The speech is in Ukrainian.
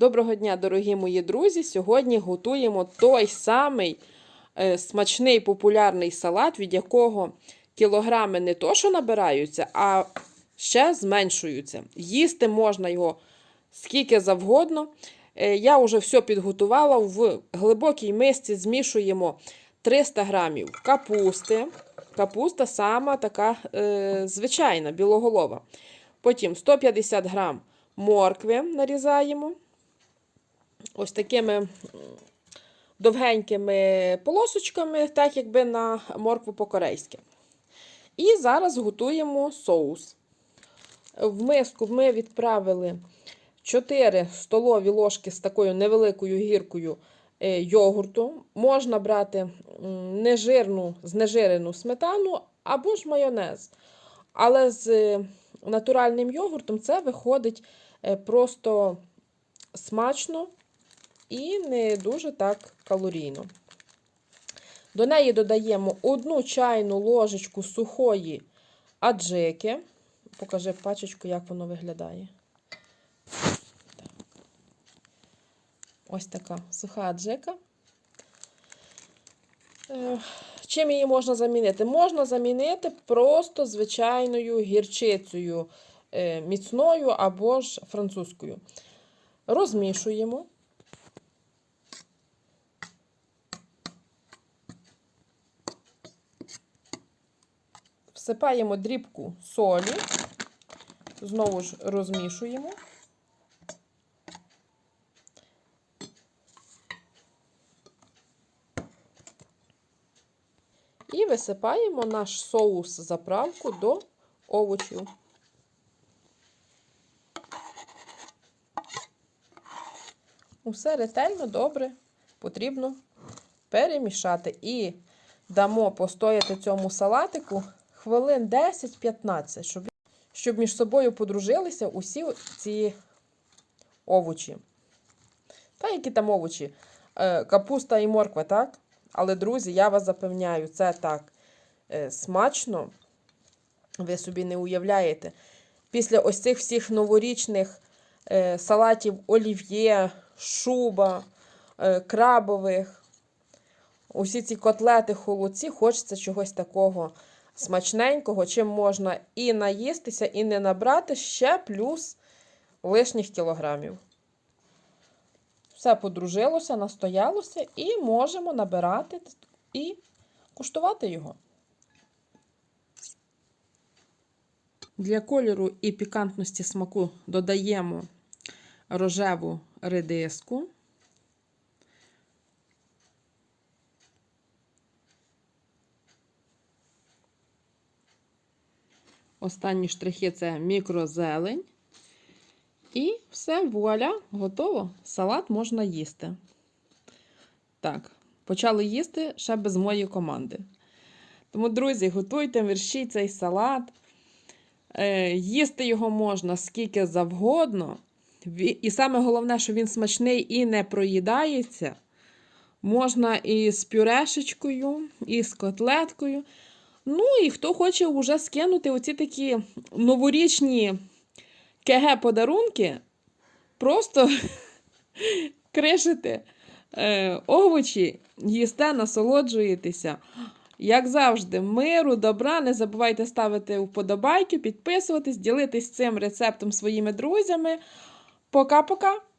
Доброго дня, дорогі мої друзі! Сьогодні готуємо той самий е, смачний популярний салат, від якого кілограми не то, що набираються, а ще зменшуються. Їсти можна його скільки завгодно. Е, я вже все підготувала. В глибокій мисці змішуємо 300 грамів капусти. Капуста сама така е, звичайна, білоголова. Потім 150 грам моркви нарізаємо. Ось такими довгенькими полосочками, так якби на моркву по-корейськи. І зараз готуємо соус. В миску ми відправили 4 столові ложки з такою невеликою гіркою е, йогурту. Можна брати нежирну, знежирену сметану або ж майонез. Але з е, натуральним йогуртом це виходить е, просто смачно і не дуже так калорійно. До неї додаємо одну чайну ложечку сухої аджики. Покажи пачечку, як воно виглядає. Ось така суха аджика. Е, Чим її можна замінити? Можна замінити просто звичайною гірчицею е, міцною або ж французькою. Розмішуємо. Всипаємо дрібку солі, знову ж розмішуємо. І висипаємо наш соус заправку до овочів. Усе ретельно добре потрібно перемішати. І дамо постояти цьому салатику хвилин 10-15, щоб, щоб між собою подружилися усі ці овочі. Та які там овочі? Е, капуста і морква, так? Але, друзі, я вас запевняю, це так е, смачно. Ви собі не уявляєте. Після ось цих всіх новорічних е, салатів олів'є, шуба, крабових, усі ці котлети, холодці, хочеться чогось такого смачненького, чим можна і наїстися, і не набрати ще плюс лишніх кілограмів. Все подружилося, настоялося, і можемо набирати і куштувати його. Для кольору і пікантності смаку додаємо рожеву редиску. Останні штрихи це мікрозелень. І все, вуаля, готово. Салат можна їсти. Так, почали їсти ще без моєї команди. Тому, друзі, готуйте мерщій цей салат. Е, їсти його можна скільки завгодно. І саме головне, що він смачний і не проїдається. Можна і з пюрешечкою, і з котлеткою. Ну, і хто хоче вже скинути оці такі новорічні КГ-подарунки, просто кришите е, овочі, їсте, насолоджуєтеся. Як завжди, миру, добра. Не забувайте ставити вподобайки, підписуватись, ділитись цим рецептом своїми друзями. Пока-пока!